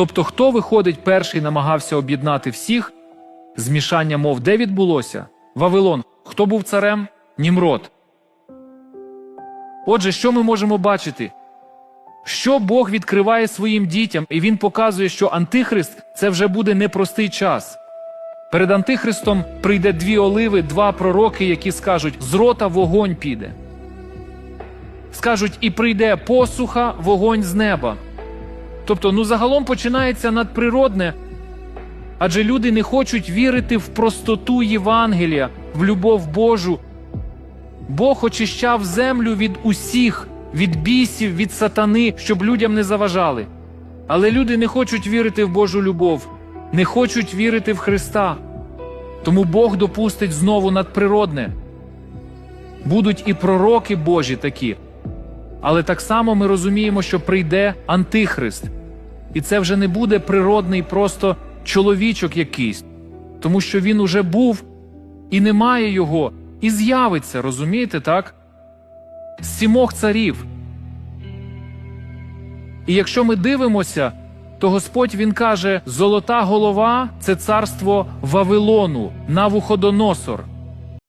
Тобто, хто виходить перший намагався об'єднати всіх? Змішання мов де відбулося? Вавилон. Хто був царем? Німрод. Отже, що ми можемо бачити? Що Бог відкриває своїм дітям, і Він показує, що Антихрист це вже буде непростий час. Перед Антихристом прийде дві оливи, два пророки, які скажуть: з рота вогонь піде. Скажуть, і прийде посуха, вогонь з неба. Тобто, ну загалом починається надприродне, адже люди не хочуть вірити в простоту Євангелія, в любов Божу. Бог очищав землю від усіх, від бісів, від сатани, щоб людям не заважали. Але люди не хочуть вірити в Божу любов, не хочуть вірити в Христа. Тому Бог допустить знову надприродне. Будуть і пророки Божі такі. Але так само ми розуміємо, що прийде Антихрист. І це вже не буде природний просто чоловічок якийсь, тому що він уже був і немає його, і з'явиться, розумієте, так? З сімох царів. І якщо ми дивимося, то Господь Він каже: золота голова це царство Вавилону, Навуходоносор.